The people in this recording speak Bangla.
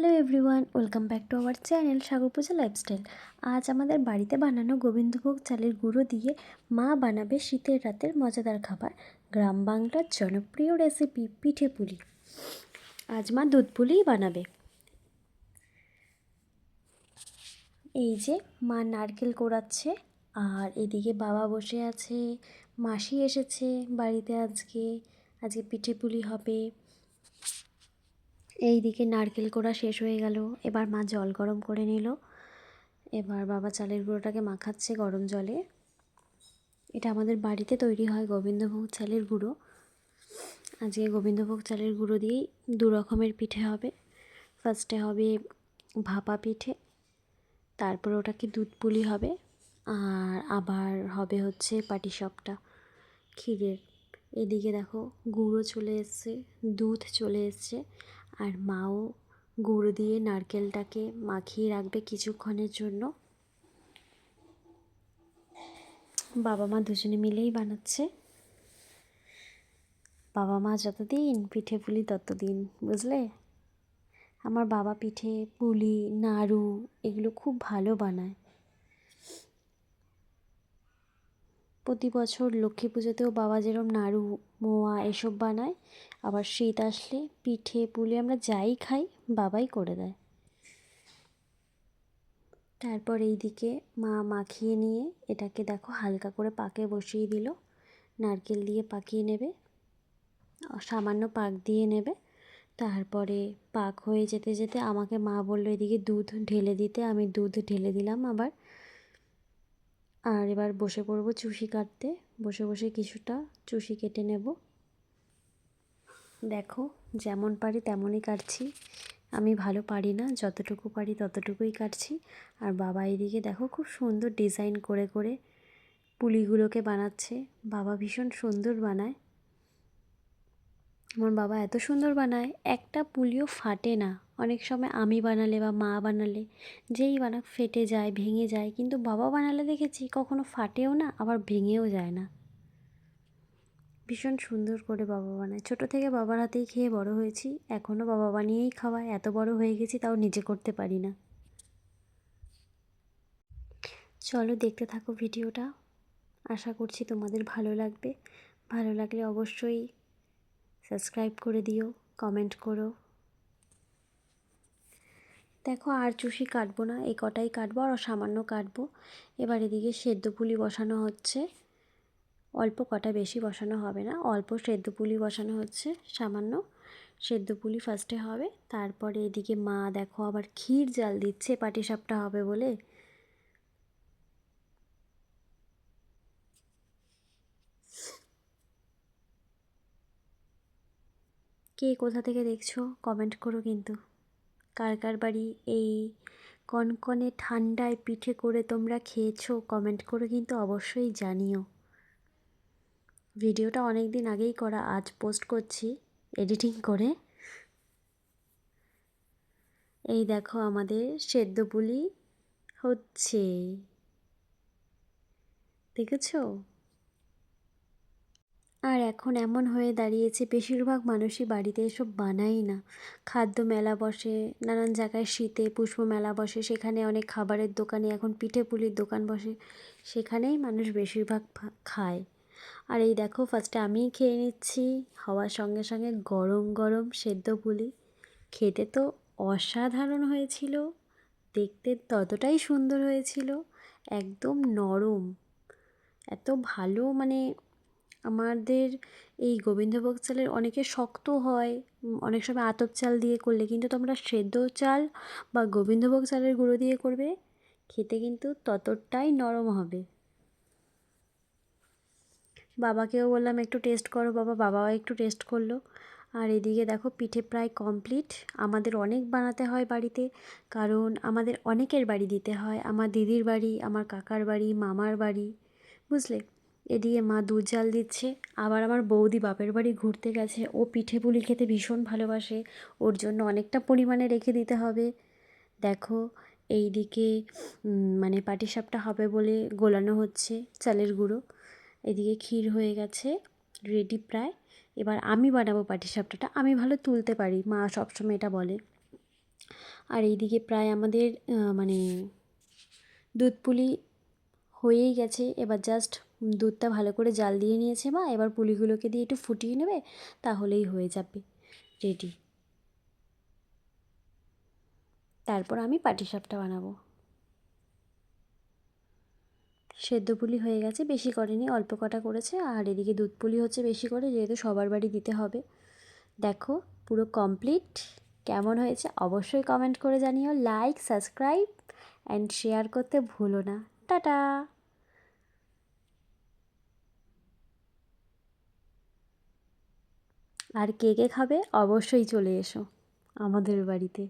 Hello everyone welcome back to our channel Sagar Puja lifestyle আজ আমাদের বাড়িতে বানানো গোবিন্দভোগ চালের গুঁড়ো দিয়ে মা বানাবে শীতের রাতের মজাদার খাবার। গ্রাম বাংলার জনপ্রিয় রেসিপি পিঠে পুলি। আজ মা দুধ পুলিই বানাবে। এই যে মা নারকেল কোড়াচ্ছে, আর এদিকে বাবা বসে আছে, মাসি এসেছে বাড়িতে আজকে। আজকে পিঠে পুলি হবে। এই দিকে নারকেল কোড়া শেষ হয়ে গেল। এবার মা জল গরম করে নিল। এবার বাবা চালের গুঁড়োটাকে মাখাচ্ছে গরম জলে। এটা আমাদের বাড়িতে তৈরি হয় গোবিন্দভোগ চালের গুঁড়ো। আজকে গোবিন্দভোগ চালের গুঁড়ো দিয়েই দু রকমের পিঠে হবে। ফার্স্টে হবে ভাপা পিঠে, তারপর ওটাকে দুধ পুলি হবে, আর আবার হবে হচ্ছে পাটিসাপটা, ক্ষীরের। এদিকে দেখো গুঁড়ো চলে এসছে, দুধ চলে এসছে। আর মাও গুঁড়ো দিয়ে নারকেলটাকে মাখিয়ে রাখবে কিছুক্ষণের জন্য। বাবা মা দুজনে মিলেই বানাচ্ছে। বাবা মা যতদিন পিঠে পুলি ততদিন, বুঝলে? আমার বাবা পিঠে পুলি, নাড়ু এগুলো খুব ভালো বানায়। প্রতি বছর লক্ষ্মী পুজোতেও বাবা যেরকম নাড়ু, মোয়া এসব বানায় আবার শীত আসলে পিঠে পুলি আমরা যাই খাই, বাবাই করে দেয়। তারপর এই দিকে মা মাখিয়ে নিয়ে এটাকে দেখো হালকা করে পাকে বসিয়ে দিল। নারকেল দিয়ে পাকিয়ে নেবে, সামান্য পাক দিয়ে নেবে। তারপরে পাক হয়ে যেতে যেতে আমাকে মা বলল, এদিকে দুধ ঢেলে দিতে। আমি দুধ ঢেলে দিলাম আবার। আর এবার বসে পড়ব চুষি কাটতে। বসে বসে কিছুটা চুষি কেটে নেব। দেখো, যেমন পারি তেমনই কাটছি। আমি ভালো পারি না, যতটুকু পারি ততটুকুই কাটছি। আর বাবা এদিকে দেখো, খুব সুন্দর ডিজাইন করে করে পুলিগুলোকে বানাচ্ছে। বাবা ভীষণ সুন্দর বানায়। আমার বাবা এত সুন্দর বানায়, একটা পুলিও ফাটে না। অনেক সময় আমি বানালে বা মা বানালে, যেই বানাক, ফেটে যায়, ভেঙে যায়, কিন্তু বাবা বানালে দেখেছি কখনো ফাটেও না, আবার ভেঙেও যায় না। ভীষণ সুন্দর করে বাবা বানায়। ছোটো থেকে বাবার হাতেই খেয়ে বড় হয়েছি এখনও বাবা বানিয়েই খাওয়ায়, এত বড় হয়ে গেছি তাও নিজে করতে পারি না। চলো দেখতে থাকো ভিডিওটা। আশা করছি তোমাদের ভালো লাগবে। ভালো লাগলে অবশ্যই সাবস্ক্রাইব করে দিও, কমেন্ট করো। দেখো আর চুষি কাটবো না এই কটাই কাটবো আর সামান্য কাটবো। এবার এদিকে সেদ্ধ পুলি বসানো হচ্ছে। অল্প কটা বেশি বসানো হবে না, অল্প সেদ্ধ পুলি বসানো হচ্ছে, সামান্য সেদ্ধ পুলি ফার্স্টে হবে। তারপরে এদিকে মা, দেখো, আবার ক্ষীর জাল দিচ্ছে পাটিসাপটা হবে বলে। কে কোথা থেকে দেখছ? কমেন্ট করো কিন্তু। কার কার বাড়ি? এই কনকনে ঠান্ডায় পিঠে করে তোমরা খেয়েছো? কমেন্ট করে কিন্তু অবশ্যই জানিও। ভিডিওটা অনেক দিন আগেই করা, আজ পোস্ট করছি এডিটিং করে। এই দেখো আমাদের সেদ্ধ পুলি হচ্ছে। দেখেছ? আর এখন এমন হয়ে দাঁড়িয়েছে, বেশিরভাগ মানুষই বাড়িতে এসব বানাই না। খাদ্য মেলা বসে, নানান জায়গায় শীতে পুষ্প মেলা বসে, সেখানে অনেক খাবারের দোকানে, এখন পিঠে পুলির দোকান বসে, সেখানেই মানুষ বেশিরভাগ খায়। আর এই দেখো ফার্স্টে আমিই খেয়ে নিচ্ছি। হওয়ার সঙ্গে সঙ্গে গরম গরম সেদ্ধ পুলি। খেতে তো অসাধারণ হয়েছিল। দেখতে ততটাই সুন্দর হয়েছিল। একদম নরম। এত ভালো মানে আমাদের এই গোবিন্দভোগ চালের অনেকে শক্ত হয় অনেক সময় আতপ চাল দিয়ে করলে কিন্তু তোমরা সেদ্ধ চাল বা গোবিন্দভোগ চালের গুঁড়ো দিয়ে করবে। খেতে কিন্তু ততটাই নরম হবে। বাবাকেও বললাম, একটু টেস্ট করো বাবা। বাবাও একটু টেস্ট করল। আর এদিকে দেখো, পিঠে প্রায় কমপ্লিট আমাদের অনেক বানাতে হয় বাড়িতে, কারণ আমাদের অনেকের বাড়ি দিতে হয়। আমার দিদির বাড়ি, আমার কাকার বাড়ি, মামার বাড়ি, বুঝলে? এদিকে মা দুধ জাল দিচ্ছে। আবার আমার বৌদি বাপের বাড়ি ঘুরতে গেছে। ও পিঠে পুলি খেতে ভীষণ ভালোবাসে। ওর জন্য অনেকটা পরিমাণে রেখে দিতে হবে। দেখো এই দিকে মানে পাটিসাপটা হবে বলে গোলানো হচ্ছে চালের গুঁড়ো। এদিকে ক্ষীর হয়ে গেছে রেডি প্রায়। এবার আমি বানাবো পাটিসাপটাটা, আমি ভালো তুলতে পারি, মা সবসময় এটা বলে। আর এইদিকে প্রায় আমাদের মানে দুধ পুলি হয়েই গেছে। এবার জাস্ট দুধটা ভালো করে জাল দিয়ে নিয়েছে মা, এবার পুলিগুলোকে দিয়ে একটু ফুটিয়ে নেবে, তাহলেই হয়ে যাবে রেডি তারপর আমি পাটিসাপটা বানাবো। সেদ্ধ পুলি হয়ে গেছে, বেশি করেনি, অল্প কটা করেছে। আর এদিকে দুধ পুলি হচ্ছে বেশি করে, যেহেতু সবার বাড়ি দিতে হবে। দেখো, পুরো কমপ্লিট কেমন হয়েছে অবশ্যই কমেন্ট করে জানিও। লাইক সাবস্ক্রাইব অ্যান্ড শেয়ার করতে ভুলো না। টাটা! আর কে কে খাবে? অবশ্যই চলে এসো আমাদের বাড়িতে।